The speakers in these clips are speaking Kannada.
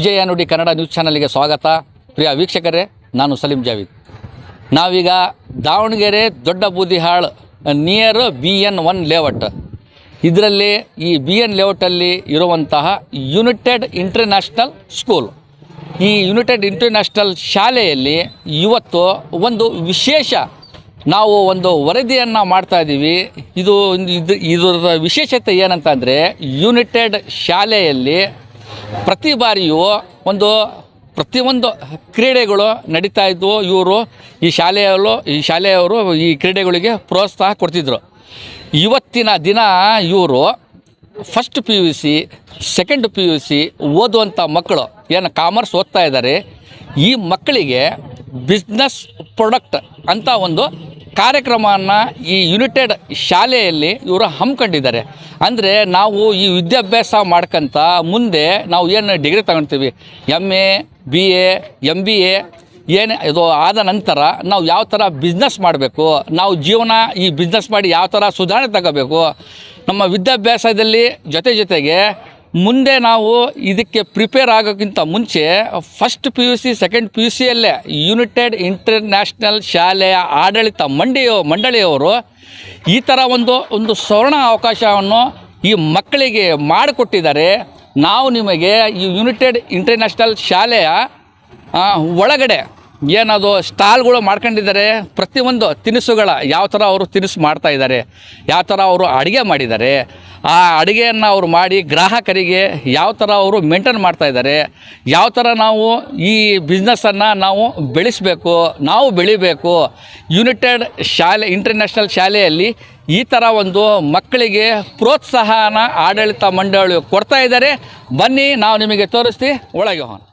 ವಿಜಯ ನುಡಿ ಕನ್ನಡ ನ್ಯೂಸ್ ಚಾನಲ್ಗೆ ಸ್ವಾಗತ. ಪ್ರಿಯ ವೀಕ್ಷಕರೇ, ನಾನು ಸಲೀಂ ಜಾವೀದ್. ನಾವೀಗ Davanagere Dodda Boodihal near B N one layout ಇದರಲ್ಲಿ ಈ ಬಿ ಎನ್ ಲೇಔಟಲ್ಲಿ ಇರುವಂತಹ ಯುನೈಟೆಡ್ ಇಂಟರ್ನ್ಯಾಷನಲ್ ಸ್ಕೂಲ್ ಈ ಯುನೈಟೆಡ್ ಇಂಟರ್ನ್ಯಾಷನಲ್ ಶಾಲೆಯಲ್ಲಿ ಇವತ್ತು ಒಂದು ವಿಶೇಷ ನಾವು ಒಂದು ವರದಿಯನ್ನು ಮಾಡ್ತಾ ಇದ್ದೀವಿ ಇದು ಇದು, ಇದರ ವಿಶೇಷತೆ ಏನಂತಂದರೆ ಯುನೈಟೆಡ್ ಶಾಲೆಯಲ್ಲಿ ಪ್ರತಿ ಬಾರಿಯೂ ಒಂದು ಪ್ರತಿಯೊಂದು ಕ್ರೀಡೆಗಳು ನಡೀತಾ ಇದ್ವು. ಇವರು ಈ ಶಾಲೆಯಲ್ಲೂ, ಈ ಶಾಲೆಯವರು ಈ ಕ್ರೀಡೆಗಳಿಗೆ ಪ್ರೋತ್ಸಾಹ ಕೊಡ್ತಿದ್ರು. ಇವತ್ತಿನ ದಿನ ಇವರು first P U C second P U C ಓದುವಂಥ ಮಕ್ಕಳು, ಏನು ಕಾಮರ್ಸ್ ಓದ್ತಾ ಇದ್ದಾರೆ, ಈ ಮಕ್ಕಳಿಗೆ ಬಿಸ್ನೆಸ್ ಪ್ರೊಡಕ್ಟ್ ಅಂತ ಒಂದು ಕಾರ್ಯಕ್ರಮವನ್ನು ಈ ಯುನಿಟೆಡ್ ಶಾಲೆಯಲ್ಲಿ ಇವರು ಹಮ್ಮಿಕೊಂಡಿದ್ದಾರೆ ಅಂದರೆ ನಾವು ಈ ವಿದ್ಯಾಭ್ಯಾಸ ಮಾಡ್ಕಂತ ಮುಂದೆ ನಾವು ಏನು ಡಿಗ್ರಿ ತಗೊಳ್ತೀವಿ M A B A M B A ಏನು ಇದು ಆದ ನಂತರ ನಾವು ಯಾವ ಥರ ಬಿಸ್ನೆಸ್ ಮಾಡಬೇಕು? ನಾವು ಜೀವನ ಈ ಬಿಸ್ನೆಸ್ ಮಾಡಿ ಯಾವ ಥರ ಸುಧಾರಣೆ ತಗೋಬೇಕು? ನಮ್ಮ ವಿದ್ಯಾಭ್ಯಾಸದಲ್ಲಿ ಜೊತೆ ಜೊತೆಗೆ ಮುಂದೆ ನಾವು ಇದಕ್ಕೆ ಪ್ರಿಪೇರ್ ಆಗೋಕ್ಕಿಂತ ಮುಂಚೆ first P U C second P U ಸಿಯಲ್ಲೇ United International ಶಾಲೆಯ ಆಡಳಿತ ಮಂಡಿಯೋ, ಮಂಡಳಿಯವರು ಈ ಥರ ಒಂದು ಒಂದು ಸ್ವರ್ಣ ಅವಕಾಶವನ್ನು ಈ ಮಕ್ಕಳಿಗೆ ಮಾಡಿಕೊಟ್ಟಿದ್ದಾರೆ. ನಾವು ನಿಮಗೆ ಈ ಯುನೈಟೆಡ್ ಇಂಟರ್ನ್ಯಾಷನಲ್ ಶಾಲೆಯ ಒಳಗಡೆ ಏನದು ಸ್ಟಾಲ್ಗಳು ಮಾಡ್ಕೊಂಡಿದ್ದಾರೆ. ಪ್ರತಿಯೊಂದು ತಿನಿಸುಗಳ ಯಾವ ಥರ ಅವರು ತಿನಿಸು ಮಾಡ್ತಾ ಇದ್ದಾರೆ, ಯಾವ ಥರ ಅವರು ಅಡುಗೆ ಮಾಡಿದ್ದಾರೆ, ಆ ಅಡುಗೆಯನ್ನು ಅವರು ಮಾಡಿ ಗ್ರಾಹಕರಿಗೆ ಯಾವ ಥರ ಅವರು ಮೇಂಟೈನ್ ಮಾಡ್ತಾ ಇದ್ದಾರೆ, ಯಾವ ಥರ ನಾವು ಈ ಬಿಸ್ನೆಸ್ಸನ್ನು ನಾವು ಬೆಳೆಸಬೇಕು, ನಾವು ಬೆಳಿಬೇಕು. ಯುನೈಟೆಡ್ ಶಾಲೆ ಇಂಟರ್ನ್ಯಾಷನಲ್ ಶಾಲೆಯಲ್ಲಿ ಈ ಥರ ಒಂದು ಮಕ್ಕಳಿಗೆ ಪ್ರೋತ್ಸಾಹನ ಆಡಳಿತ ಮಂಡಳಿ ಕೊಡ್ತಾ ಇದ್ದಾರೆ. ಬನ್ನಿ, ನಾವು ನಿಮಗೆ ತೋರಿಸ್ತೀವಿ ಒಳಗೆ ಹೋಗೋಣ.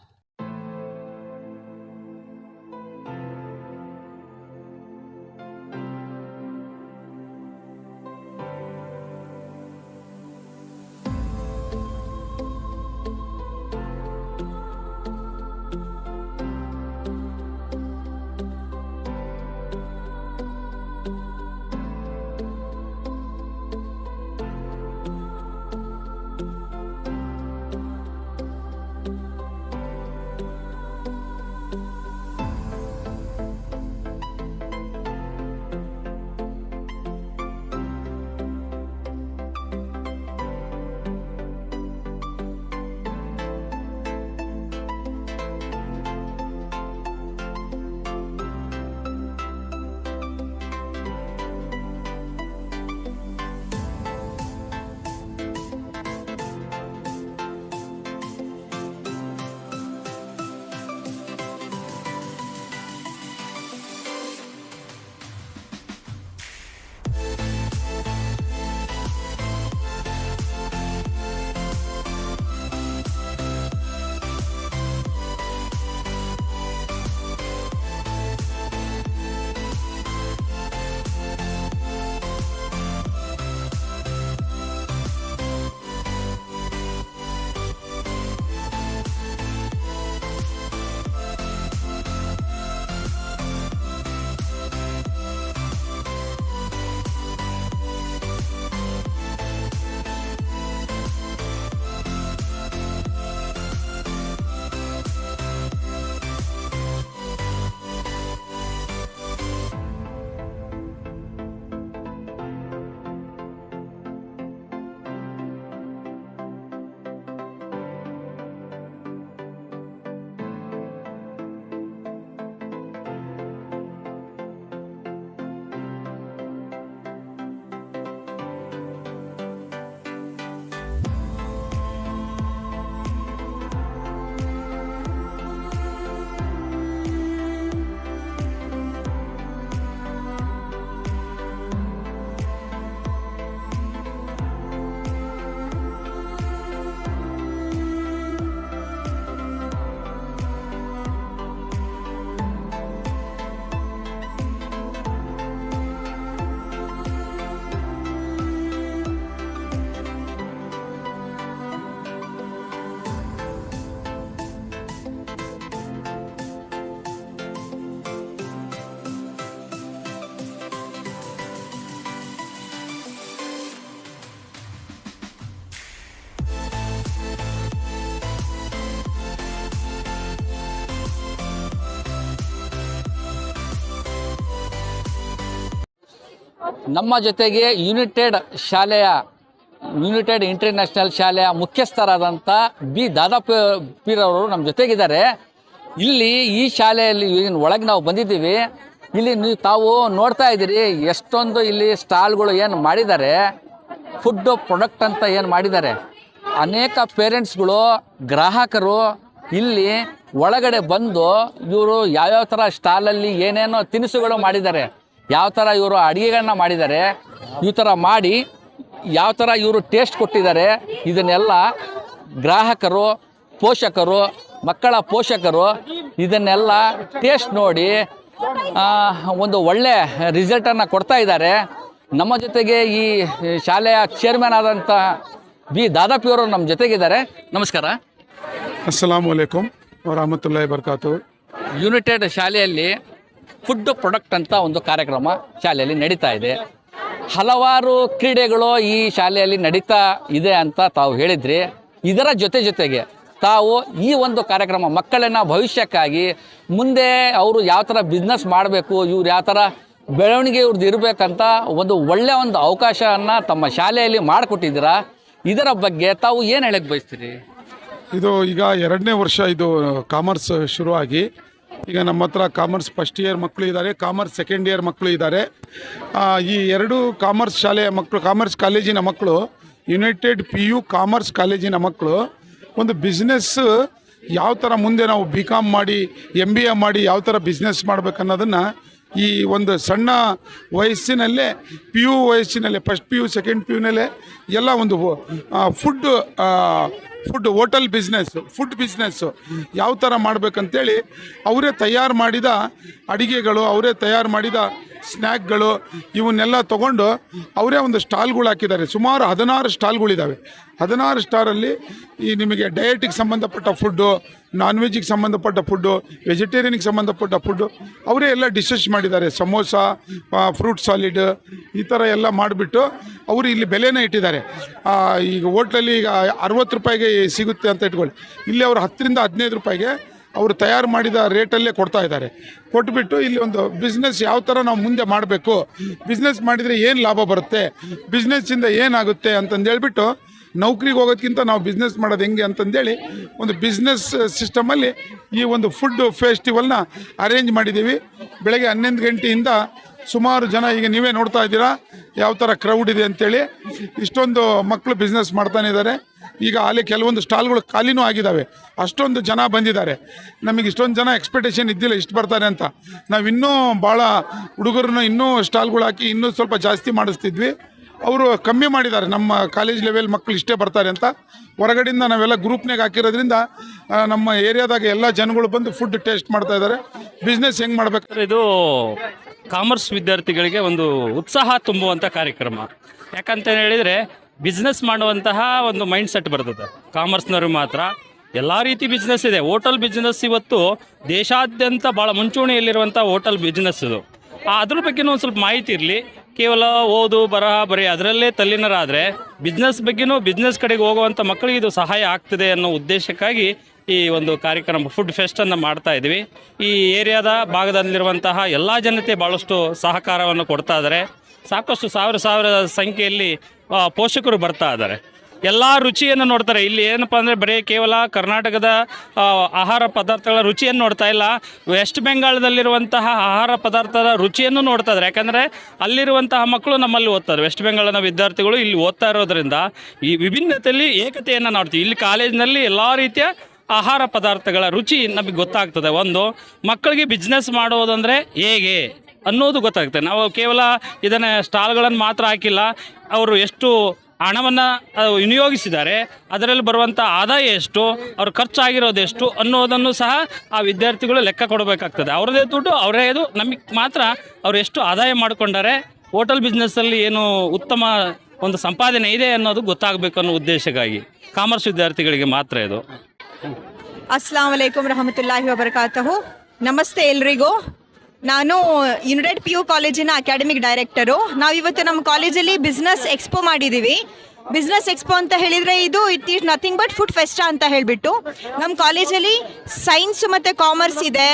ನಮ್ಮ ಜೊತೆಗೆ ಯುನೈಟೆಡ್ ಶಾಲೆಯ ಯುನೈಟೆಡ್ ಇಂಟರ್ನ್ಯಾಷನಲ್ ಶಾಲೆಯ ಮುಖ್ಯಸ್ಥರಾದಂಥ ಬಿ. ದಾದಾ ಪೀರ್ ಅವರು ನಮ್ಮ ಜೊತೆಗಿದ್ದಾರೆ. ಇಲ್ಲಿ ಈ ಶಾಲೆಯಲ್ಲಿ ಏನು ಒಳಗೆ ನಾವು ಬಂದಿದ್ದೀವಿ, ಇಲ್ಲಿ ನೀವು ತಾವು ನೋಡ್ತಾ ಇದ್ದೀರಿ ಎಷ್ಟೊಂದು ಇಲ್ಲಿ ಸ್ಟಾಲ್ಗಳು ಏನು ಮಾಡಿದ್ದಾರೆ, ಫುಡ್ ಪ್ರೊಡಕ್ಟ್ ಅಂತ ಏನು ಮಾಡಿದ್ದಾರೆ. ಅನೇಕ ಪೇರೆಂಟ್ಸ್ಗಳು, ಗ್ರಾಹಕರು ಇಲ್ಲಿ ಒಳಗಡೆ ಬಂದು ಇವರು ಯಾವ್ಯಾವ ಥರ ಸ್ಟಾಲಲ್ಲಿ ಏನೇನೋ ತಿನಿಸುಗಳು ಮಾಡಿದ್ದಾರೆ. ಯಾವ ಥರ ಇವರು ಅಡುಗೆಗಳನ್ನ ಮಾಡಿದ್ದಾರೆ ಈ ಥರ ಮಾಡಿ ಯಾವ ಥರ ಇವರು ಟೇಸ್ಟ್ ಕೊಟ್ಟಿದ್ದಾರೆ ಇದನ್ನೆಲ್ಲ ಗ್ರಾಹಕರು ಪೋಷಕರು ಮಕ್ಕಳ ಪೋಷಕರು ಇದನ್ನೆಲ್ಲ ಟೇಸ್ಟ್ ನೋಡಿ ಒಂದು ಒಳ್ಳೆ ರಿಸಲ್ಟನ್ನು ಕೊಡ್ತಾ ಇದ್ದಾರೆ. ನಮ್ಮ ಜೊತೆಗೆ ಈ ಶಾಲೆಯ ಚೇರ್ಮನ್ ಆದಂಥ ಬಿ ದಾದಾಪಿಯವರು ನಮ್ಮ ಜೊತೆಗಿದ್ದಾರೆ. ನಮಸ್ಕಾರ. ಅಸ್ಸಲಾಮು ಅಲೈಕುಮ್ ವರಹಮತುಲ್ಲಾಹಿ ಬರ್ಕಾತು ಯುನೈಟೆಡ್ ಶಾಲೆಯಲ್ಲಿ ಫುಡ್ ಪ್ರೊಡಕ್ಟ್ ಅಂತ ಒಂದು ಕಾರ್ಯಕ್ರಮ ಶಾಲೆಯಲ್ಲಿ ನಡೀತಾ ಇದೆ. ಹಲವಾರು ಕ್ರೀಡೆಗಳು ಈ ಶಾಲೆಯಲ್ಲಿ ನಡೀತಾ ಇದೆ ಅಂತ ತಾವು ಹೇಳಿದ್ರಿ. ಇದರ ಜೊತೆ ಜೊತೆಗೆ ತಾವು ಈ ಒಂದು ಕಾರ್ಯಕ್ರಮ ಮಕ್ಕಳನ್ನ ಭವಿಷ್ಯಕ್ಕಾಗಿ ಮುಂದೆ ಅವರು ಯಾವ ಥರ ಬಿಸ್ನೆಸ್ ಮಾಡಬೇಕು, ಇವ್ರು ಯಾವ ಥರ ಬೆಳವಣಿಗೆ ಇವ್ರದ್ದು ಇರಬೇಕಂತ ಒಂದು ಒಳ್ಳೆಯ ಒಂದು ಅವಕಾಶವನ್ನು ತಮ್ಮ ಶಾಲೆಯಲ್ಲಿ ಮಾಡಿಕೊಟ್ಟಿದ್ದೀರಾ? ಇದರ ಬಗ್ಗೆ ತಾವು ಏನು ಹೇಳಕ್ಕೆ ಬಯಸ್ತೀರಿ? ಇದು ಈಗ ಎರಡನೇ ವರ್ಷ ಇದು ಕಾಮರ್ಸ್ ಶುರುವಾಗಿ. ಈಗ ನಮ್ಮ ಹತ್ರ ಕಾಮರ್ಸ್ ಫಸ್ಟ್ ಇಯರ್ ಮಕ್ಕಳು ಇದ್ದಾರೆ, ಕಾಮರ್ಸ್ ಸೆಕೆಂಡ್ ಇಯರ್ ಮಕ್ಕಳು ಇದ್ದಾರೆ. ಈ ಎರಡು ಕಾಮರ್ಸ್ ಶಾಲೆಯ ಮಕ್ಕಳು ಕಾಮರ್ಸ್ ಕಾಲೇಜಿನ ಮಕ್ಕಳು ಯುನೈಟೆಡ್ ಪಿ ಯು ಕಾಮರ್ಸ್ ಕಾಲೇಜಿನ ಮಕ್ಕಳು ಒಂದು ಬಿಸ್ನೆಸ್ ಯಾವ ಥರ ಮುಂದೆ ನಾವು ಬಿ ಕಾಮ್ ಮಾಡಿ ಎಂ ಬಿ ಎ ಮಾಡಿ ಯಾವ ಥರ ಬಿಸ್ನೆಸ್ ಮಾಡಬೇಕನ್ನೋದನ್ನು ಈ ಒಂದು ಸಣ್ಣ ವಯಸ್ಸಿನಲ್ಲೇ ಪಿ ಯು ವಯಸ್ಸಿನಲ್ಲೇ first P U second P ಯುನಲ್ಲೇ ಎಲ್ಲ ಒಂದು food food hotel business food business ಯಾವ ಥರ ಮಾಡಬೇಕಂತೇಳಿ ಅವರೇ ತಯಾರು ಮಾಡಿದ ಅಡಿಗೆಗಳು, ಅವರೇ ತಯಾರು ಮಾಡಿದ ಸ್ನ್ಯಾಕ್ಗಳು ಇವನ್ನೆಲ್ಲ ತಗೊಂಡು ಅವರೇ ಒಂದು ಸ್ಟಾಲ್ಗಳು ಹಾಕಿದ್ದಾರೆ. ಸುಮಾರು ಹದಿನಾರು ಸ್ಟಾಲ್ಗಳಿದ್ದಾವೆ ಹದಿನಾರು ಸ್ಟಾರಲ್ಲಿ ಈ ನಿಮಗೆ ಡಯಟಿಗೆ ಸಂಬಂಧಪಟ್ಟ ಫುಡ್ಡು ನಾನ್ ವೆಜ್ಜಿಗೆ ಸಂಬಂಧಪಟ್ಟ ಫುಡ್ಡು ವೆಜಿಟೇರಿಯನ್ಗೆ ಸಂಬಂಧಪಟ್ಟ ಫುಡ್ಡು ಅವರೇ ಎಲ್ಲ ಡಿಶಸ್ ಮಾಡಿದ್ದಾರೆ. ಸಮೋಸ ಫ್ರೂಟ್ ಸಾಲಿಡ್ ಈ ಥರ ಎಲ್ಲ ಮಾಡಿಬಿಟ್ಟು ಅವರು ಇಲ್ಲಿ ಬೆಲೆನೇ ಇಟ್ಟಿದ್ದಾರೆ. ಈಗ ಹೋಟ್ಲಲ್ಲಿ ಈಗ ಅರವತ್ತು ರೂಪಾಯಿಗೆ ಸಿಗುತ್ತೆ ಅಂತ ಇಟ್ಕೊಳ್ಳಿ. ಇಲ್ಲಿ ಅವರು ಹತ್ತರಿಂದ ಹದಿನೈದು ರೂಪಾಯಿಗೆ ಅವರು ತಯಾರು ಮಾಡಿದ ರೇಟಲ್ಲೇ ಕೊಡ್ತಾ ಇದ್ದಾರೆ. ಕೊಟ್ಬಿಟ್ಟು ಇಲ್ಲಿ ಒಂದು ಬಿಸ್ನೆಸ್ ಯಾವ ಥರ ನಾವು ಮುಂದೆ ಮಾಡಬೇಕು? ಬಿಸ್ನೆಸ್ ಮಾಡಿದರೆ ಏನು ಲಾಭ ಬರುತ್ತೆ? ಬಿಸ್ನೆಸ್ಸಿಂದ ಏನಾಗುತ್ತೆ ಅಂತಂದೇಳ್ಬಿಟ್ಟು ನೌಕರಿಗೆ ಹೋಗೋದಕ್ಕಿಂತ ನಾವು ಬಿಸ್ನೆಸ್ ಮಾಡೋದು ಹೆಂಗೆ ಅಂತಂದೇಳಿ ಒಂದು ಬಿಸ್ನೆಸ್ ಸಿಸ್ಟಮಲ್ಲಿ ಈ ಒಂದು ಫುಡ್ ಫೆಸ್ಟಿವಲ್ನ ಅರೇಂಜ್ ಮಾಡಿದ್ದೀವಿ. ಬೆಳಗ್ಗೆ ಹನ್ನೊಂದು ಗಂಟೆಯಿಂದ ಸುಮಾರು ಜನ ಈಗ ನೀವೇ ನೋಡ್ತಾ ಇದ್ದೀರಾ. ಯಾವ ಥರ ಕ್ರೌಡ್ ಇದೆ ಅಂತೇಳಿ. ಇಷ್ಟೊಂದು ಮಕ್ಕಳು ಬಿಸ್ನೆಸ್ ಮಾಡ್ತಾನೆ ಇದ್ದಾರೆ. ಈಗ ಅಲ್ಲಿ ಕೆಲವೊಂದು ಸ್ಟಾಲ್ಗಳು ಖಾಲಿನೂ ಆಗಿದ್ದಾವೆ ಅಷ್ಟೊಂದು ಜನ ಬಂದಿದ್ದಾರೆ. ನಮಗೆ ಇಷ್ಟೊಂದು ಜನ ಎಕ್ಸ್ಪೆಕ್ಟೇಷನ್ ಇದ್ದಿಲ್ಲ, ಇಷ್ಟು ಬರ್ತಾರೆ ಅಂತ. ನಾವು ಇನ್ನೂ ಭಾಳ ಹುಡುಗರನ್ನ ಇನ್ನೂ ಸ್ಟಾಲ್ಗಳು ಹಾಕಿ ಇನ್ನೂ ಸ್ವಲ್ಪ ಜಾಸ್ತಿ ಮಾಡಿಸ್ತಿದ್ವಿ. ಅವರು ಕಮ್ಮಿ ಮಾಡಿದ್ದಾರೆ. ನಮ್ಮ ಕಾಲೇಜ್ ಲೆವೆಲ್ ಮಕ್ಕಳು ಇಷ್ಟೇ ಬರ್ತಾರೆ ಅಂತ. ಹೊರಗಡೆಯಿಂದ ನಾವೆಲ್ಲ ಗ್ರೂಪ್ನಾಗ ಹಾಕಿರೋದ್ರಿಂದ ನಮ್ಮ ಏರಿಯಾದಾಗ ಎಲ್ಲ ಜನಗಳು ಬಂದು ಫುಡ್ ಟೇಸ್ಟ್ ಮಾಡ್ತಾ ಇದ್ದಾರೆ. ಬಿಸ್ನೆಸ್ ಹೆಂಗೆ ಮಾಡ್ಬೇಕಾದ್ರೆ ಇದು ಕಾಮರ್ಸ್ ವಿದ್ಯಾರ್ಥಿಗಳಿಗೆ ಒಂದು ಉತ್ಸಾಹ ತುಂಬುವಂಥ ಕಾರ್ಯಕ್ರಮ. ಯಾಕಂತ ಹೇಳಿದರೆ ಬಿಸ್ನೆಸ್ ಮಾಡುವಂತಹ ಒಂದು ಮೈಂಡ್ ಸೆಟ್ ಬರ್ತದೆ. ಕಾಮರ್ಸ್ನವ್ರಿಗೆ ಮಾತ್ರ ಎಲ್ಲ ರೀತಿ ಬಿಸ್ನೆಸ್ ಇದೆ. ಹೋಟೆಲ್ ಬಿಸ್ನೆಸ್ ಇವತ್ತು ದೇಶಾದ್ಯಂತ ಭಾಳ ಮುಂಚೂಣಿಯಲ್ಲಿರುವಂಥ ಹೋಟೆಲ್ ಬಿಸ್ನೆಸ್ ಇದು. ಅದ್ರ ಬಗ್ಗೆನೂ ಒಂದು ಸ್ವಲ್ಪ ಮಾಹಿತಿ ಇರಲಿ. ಕೇವಲ ಓದು, ಬರಹ, ಬರೀ ಅದರಲ್ಲೇ ತಲ್ಲಿನರಾದರೆ ಬಿಸ್ನೆಸ್ ಬಗ್ಗೆನೂ ಬಿಸ್ನೆಸ್ ಕಡೆಗೆ ಹೋಗುವಂಥ ಮಕ್ಕಳಿಗೆ ಇದು ಸಹಾಯ ಆಗ್ತದೆ ಅನ್ನೋ ಉದ್ದೇಶಕ್ಕಾಗಿ ಈ ಒಂದು ಕಾರ್ಯಕ್ರಮ ಫುಡ್ ಫೆಸ್ಟನ್ನು ಮಾಡ್ತಾ ಇದ್ವಿ. ಈ ಏರಿಯಾದ ಭಾಗದಲ್ಲಿರುವಂತಹ ಎಲ್ಲ ಜನತೆ ಭಾಳಷ್ಟು ಸಹಕಾರವನ್ನು ಕೊಡ್ತಾ ಇದ್ದಾರೆ ಸಾಕಷ್ಟು ಸಾವಿರ ಸಾವಿರ ಸಂಖ್ಯೆಯಲ್ಲಿ ಪೋಷಕರು ಬರ್ತಾ ಇದ್ದಾರೆ. ಎಲ್ಲ ರುಚಿಯನ್ನು ನೋಡ್ತಾರೆ. ಇಲ್ಲಿ ಏನಪ್ಪ ಅಂದರೆ ಬರೀ ಕೇವಲ ಕರ್ನಾಟಕದ ಆಹಾರ ಪದಾರ್ಥಗಳ ರುಚಿಯನ್ನು ನೋಡ್ತಾ ಇಲ್ಲ. ವೆಸ್ಟ್ ಬೆಂಗಾಳದಲ್ಲಿರುವಂತಹ ಆಹಾರ ಪದಾರ್ಥದ ರುಚಿಯನ್ನು ನೋಡ್ತಾ ಇದ್ದಾರೆ. ಯಾಕಂದರೆ ಅಲ್ಲಿರುವಂತಹ ಮಕ್ಕಳು ನಮ್ಮಲ್ಲಿ ಓದ್ತಾರೆ. ವೆಸ್ಟ್ ಬೆಂಗಾಳನ ವಿದ್ಯಾರ್ಥಿಗಳು ಇಲ್ಲಿ ಓದ್ತಾ ಇರೋದ್ರಿಂದ ಈ ವಿಭಿನ್ನತೆಯಲ್ಲಿ ಏಕತೆಯನ್ನು ನೋಡ್ತೀವಿ. ಇಲ್ಲಿ ಕಾಲೇಜಿನಲ್ಲಿ ಎಲ್ಲ ರೀತಿಯ ಆಹಾರ ಪದಾರ್ಥಗಳ ರುಚಿ ನಮಗೆ ಗೊತ್ತಾಗ್ತದೆ. ಒಂದು, ಮಕ್ಕಳಿಗೆ ಬಿಸ್ನೆಸ್ ಮಾಡುವುದಂದರೆ ಹೇಗೆ? ಅನ್ನೋದು ಗೊತ್ತಾಗುತ್ತೆ. ನಾವು ಕೇವಲ ಇದನ್ನು ಸ್ಟಾಲ್ಗಳನ್ನು ಮಾತ್ರ ಹಾಕಿಲ್ಲ, ಅವರು ಎಷ್ಟು ಹಣವನ್ನು ವಿನಿಯೋಗಿಸಿದ್ದಾರೆ, ಅದರಲ್ಲಿ ಬರುವಂಥ ಆದಾಯ ಎಷ್ಟು, ಅವ್ರ ಖರ್ಚಾಗಿರೋದು ಎಷ್ಟು ಅನ್ನೋದನ್ನು ಸಹ ಆ ವಿದ್ಯಾರ್ಥಿಗಳು ಲೆಕ್ಕ ಕೊಡಬೇಕಾಗ್ತದೆ. ಅವರದೇ ದುಡ್ಡು ಅವರೇ ಇದು. ನಮಗೆ ಮಾತ್ರ ಅವರು ಎಷ್ಟು ಆದಾಯ ಮಾಡಿಕೊಂಡರೆ ಹೋಟೆಲ್ ಬಿಸ್ನೆಸ್ಸಲ್ಲಿ ಏನು ಉತ್ತಮ ಒಂದು ಸಂಪಾದನೆ ಇದೆ ಅನ್ನೋದು ಗೊತ್ತಾಗಬೇಕು ಅನ್ನೋ ಉದ್ದೇಶಕ್ಕಾಗಿ. ಕಾಮರ್ಸ್ ವಿದ್ಯಾರ್ಥಿಗಳಿಗೆ ಮಾತ್ರ ಇದು. ಅಸ್ಲಾಂ ವಲೈಕುಮ್ ರಹಮತುಲ್ಲಾಹಿ ವಬರ್ಕಾತಹು. ನಮಸ್ತೆ ಎಲ್ರಿಗೂ. ನಾನು ಯುನೈಟೆಡ್ ಪಿ ಯು ಕಾಲೇಜಿನ ಅಕಾಡೆಮಿಕ್ ಡೈರೆಕ್ಟರು ನಾವು ಇವತ್ತು ನಮ್ಮ ಕಾಲೇಜಲ್ಲಿ ಬಿಸ್ನೆಸ್ ಎಕ್ಸ್ಪೋ ಮಾಡಿದ್ದೀವಿ ಬಿಸ್ನೆಸ್ ಎಕ್ಸ್ಪೋ ಅಂತ ಹೇಳಿದರೆ ಇದು it is nothing but food fiesta ಅಂತ ಹೇಳಿಬಿಟ್ಟು. ನಮ್ಮ ಕಾಲೇಜಲ್ಲಿ ಸೈನ್ಸ್ ಮತ್ತು ಕಾಮರ್ಸ್ ಇದೆ.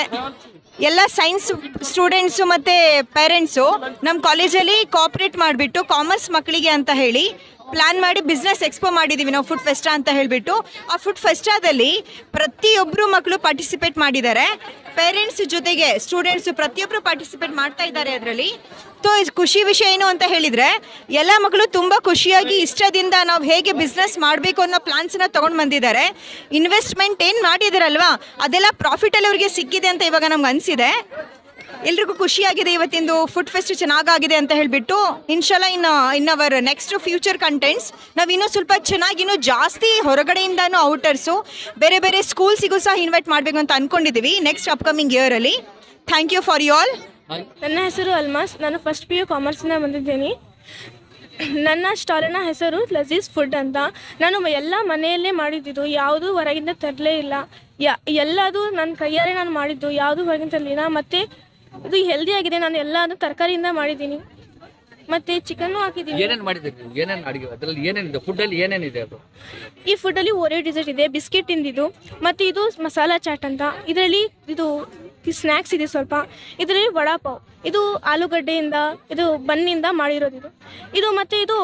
ಎಲ್ಲ ಸೈನ್ಸ್ ಸ್ಟೂಡೆಂಟ್ಸು ಮತ್ತು ಪೇರೆಂಟ್ಸು ನಮ್ಮ ಕಾಲೇಜಲ್ಲಿ ಕೋಆಪ್ರೇಟ್ ಮಾಡಿಬಿಟ್ಟು ಕಾಮರ್ಸ್ ಮಕ್ಕಳಿಗೆ ಅಂತ ಹೇಳಿ ಪ್ಲ್ಯಾನ್ ಮಾಡಿ ಬಿಸ್ನೆಸ್ ಎಕ್ಸ್ಪೋ ಮಾಡಿದ್ದೀವಿ ನಾವು ಫುಡ್ ಫೆಸ್ಟಾ ಅಂತ ಹೇಳಿಬಿಟ್ಟು. ಆ ಫುಡ್ ಫೆಸ್ಟಾದಲ್ಲಿ ಪ್ರತಿಯೊಬ್ಬರು ಮಕ್ಕಳು ಪಾರ್ಟಿಸಿಪೇಟ್ ಮಾಡಿದ್ದಾರೆ. ಪೇರೆಂಟ್ಸ್ ಜೊತೆಗೆ ಸ್ಟೂಡೆಂಟ್ಸು ಪ್ರತಿಯೊಬ್ಬರು ಪಾರ್ಟಿಸಿಪೇಟ್ ಮಾಡ್ತಾ ಇದ್ದಾರೆ ಅದರಲ್ಲಿ. ಸೊ ಖುಷಿ ವಿಷಯ ಏನು ಅಂತ ಹೇಳಿದರೆ, ಎಲ್ಲ ಮಕ್ಕಳು ತುಂಬ ಖುಷಿಯಾಗಿ ಇಷ್ಟದಿಂದ ನಾವು ಹೇಗೆ ಬಿಸ್ನೆಸ್ ಮಾಡಬೇಕು ಅನ್ನೋ ಪ್ಲಾನ್ಸನ್ನ ತೊಗೊಂಡು ಬಂದಿದ್ದಾರೆ. ಇನ್ವೆಸ್ಟ್ಮೆಂಟ್ ಏನು ಮಾಡಿದಾರಲ್ವಾ ಅದೆಲ್ಲ ಪ್ರಾಫಿಟಲ್ಲಿ ಅವ್ರಿಗೆ ಸಿಕ್ಕಿದೆ ಅಂತ ಇವಾಗ ನಮ್ಗೆ ಅನಿಸಿದೆ. ಎಲ್ರಿಗೂ ಖುಷಿಯಾಗಿದೆ ಇವತ್ತಿಂದು ಫುಡ್ ಫೆಸ್ಟ್ ಚೆನ್ನಾಗಾಗಿದೆ ಅಂತ ಹೇಳಿಬಿಟ್ಟು ಇನ್ಶಾಲ್ಲ in in our next future contents ನಾವು ಇನ್ನೂ ಸ್ವಲ್ಪ ಚೆನ್ನಾಗಿ ಇನ್ನೂ ಜಾಸ್ತಿ ಹೊರಗಡೆಯಿಂದನೂ ಔಟರ್ಸು ಬೇರೆ ಬೇರೆ ಸ್ಕೂಲ್ಸಿಗೂ ಸಹ ಇನ್ವೈಟ್ ಮಾಡಬೇಕು ಅಂತ ಅಂದ್ಕೊಂಡಿದ್ದೀವಿ next upcoming ಇಯರಲ್ಲಿ thank you for you all ನನ್ನ ಹೆಸರು ಅಲ್ಮಾಸ್, ನಾನು ಫಸ್ಟ್ ಪಿ ಯು ಕಾಮರ್ಸಿಂದ ಬಂದಿದ್ದೀನಿ. ನನ್ನ ಸ್ಟಾಲಿನ ಹೆಸರು ಲಜೀಸ್ ಫುಡ್ ಅಂತ. ನಾನು ಎಲ್ಲ ಮನೆಯಲ್ಲೇ ಮಾಡಿದ್ದಿದ್ದು ಯಾವುದು ಹೊರಗಿಂದ ತರಲೇ ಇಲ್ಲ. ಯಾ, ಎಲ್ಲದೂ ನನ್ನ ಕೈಯಾರೆ ನಾನು ಮಾಡಿದ್ದು, ಯಾವುದು ಹೊರಗಿಂದ ತರಲಿಲ್ಲ. ಮತ್ತು ಇದು ಹೆಲ್ದಿ ಆಗಿದೆ. ನಾನು ಎಲ್ಲಾನು ತರಕಾರಿಯಿಂದ ಮಾಡಿದ್ದೀನಿ. ಮತ್ತೆ ಚಿಕನ್ ಹಾಕಿದ್ದೀನಿ. ಏನೇನು ಮಾಡಿದ್ರಿ ನೀವು? ಏನೇನು ಅಡುಗೆ? ಅದರಲ್ಲಿ ಏನೇನಿದೆ? ಫುಡ್ಡಲ್ಲಿ ಏನೇನಿದೆ ಅದು? ಈ ಫುಡ್ಡಲ್ಲಿ ಒರೇ ಡಿಸರ್ಟ್ ಇದೆ ಬಿಸ್ಕೆಟ್ ತಿಂದಿದ್ದು ಮತ್ತೆ ಇದು ಮಸಾಲಾ ಚಾಟ್ ಅಂತ. ಇದರಲ್ಲಿ ಇದು ಸ್ನ್ಯಾಕ್ಸ್ ಇದೆ ಸ್ವಲ್ಪ. ಇದರಲ್ಲಿ ವಡಾಪಾವ್. ಇದು ಆಲೂಗಡ್ಡೆಯಿಂದ ಇದು ಬನ್ನಿಂದ ಮಾಡಿರೋದು ಇದು. ಇದು ಮತ್ತು ಇದು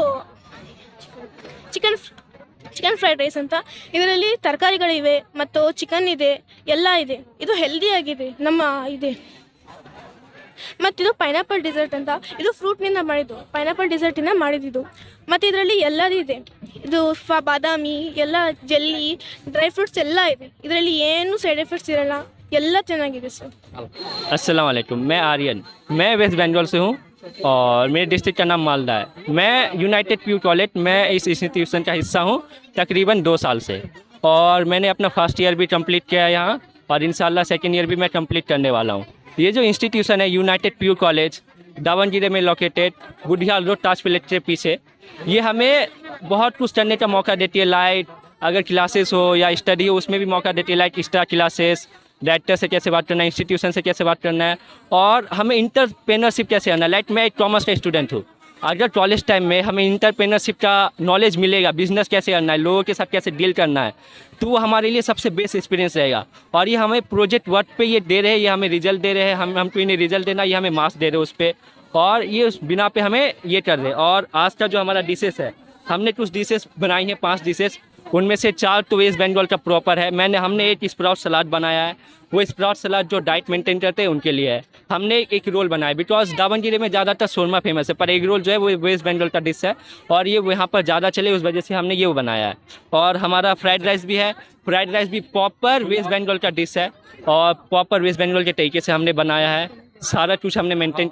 ಚಿಕನ್ ಚಿಕನ್ ಫ್ರೈಡ್ ರೈಸ್ ಅಂತ. ಇದರಲ್ಲಿ ತರಕಾರಿಗಳಿವೆ ಮತ್ತು ಚಿಕನ್ ಇದೆ ಎಲ್ಲ ಇದೆ. ಇದು ಹೆಲ್ದಿ ಆಗಿದೆ ನಮ್ಮ ಇದೆ. ಮತ್ತಿದು ಪೈನಾಪಲ್ ಡಿಸರ್ಟ್ ಅಂತ ಇದು ಫ್ರೂಟ್ನಿಂದ ಮಾಡಿದ್ದು ಪೈನಾಪಲ್ ಡಿಸರ್ಟಿಂದ ಮಾಡಿದ್ದು ಮತ್ತು ಇದರಲ್ಲಿ ಎಲ್ಲದೂ ಇದೆ ಇದು ಫ ಬಾದಾಮಿ ಎಲ್ಲ ಜೆಲ್ಲಿ ಡ್ರೈ ಫ್ರೂಟ್ಸ್ ಎಲ್ಲ ಇದೆ ಇದರಲ್ಲಿ ಏನು ಸೈಡ್ ಎಫೆಕ್ಟ್ಸ್ ಇರಲ್ಲ ಎಲ್ಲ ಚೆನ್ನಾಗಿದೆ ಸರ್ अस्सलाम वालेकुम मैं आर्यन मैं वेस्ट बंगाल से हूँ और मेरे डिस्ट्रिक्ट का नाम मालदा है मैं यूनाइटेड प्यू कॉलेज मैं इस इंस्टीट्यूशन का हिस्सा हूँ तकरीबन दो साल से और मैंने अपना फर्स्ट ईयर भी कंप्लीट किया है यहाँ और इंशाल्लाह सेकेंड ईयर भी मैं कंप्लीट करने वाला हूँ ये जो इंस्टीट्यूशन है यूनाइटेड प्यू कॉलेज दावन ज़िले में लोकेटेड गुडियाल रोड ताज प्लेट के पीछे ये हमें बहुत कुछ करने का मौका देती है लाइट अगर क्लासेस हो या स्टडी हो, उसमें भी मौका देती है लाइक एक्स्ट्रा क्लासेस डायरेक्टर से कैसे बात करना है इंस्टीट्यूशन से कैसे बात करना है, और हमें इंटरप्रेनरशिप कैसे है। लाइक मैं एक कॉमर्स का स्टूडेंट हूँ। अगर कॉलेज टाइम में हमें इंटरप्रेनरशिप का नॉलेज मिलेगा बिज़नेस कैसे करना है, लोगों के साथ कैसे डील करना है तो वो हमारे लिए सबसे बेस्ट एक्सपीरियंस रहेगा। और ये हमें प्रोजेक्ट वर्क पे ये दे रहे हैं, ये हमें रिज़ल्ट दे रहे हैं, हम, हमको इन्हें रिज़ल्ट देना, ये हमें मार्क्स दे रहे हैं उस पर और ये उस बिना पे हमें ये कर रहे हैं। और आज का जो हमारा डिशेस है, हमने कुछ डिशेस बनाई हैं, पाँच डिशेस उनमें से चार तो वेस्ट बंगाल का प्रॉपर है। मैंने, हमने एक स्प्राउट सलाद बनाया है। वो स्प्राउट सलाद जो डाइट मेंटेन करते हैं, उनके लिए है। हमने एक रोल बनाया बिकॉज़ दावन ज़िले में ज़्यादातर शोरमा फ़ेमस है, पर एग रोल जो है, वो वेस्ट बंगाल का डिश है। और ये यहाँ पर ज़्यादा चले, उस वजह से हमने ये बनाया है। और हमारा फ्राइड राइस भी है। फ्राइड राइस भी प्रॉपर वेस्ट बंगाल का डिश है। और प्रॉपर वेस्ट बंगाल के तरीके से हमने बनाया है। सारा कुछ हमने मेंटेन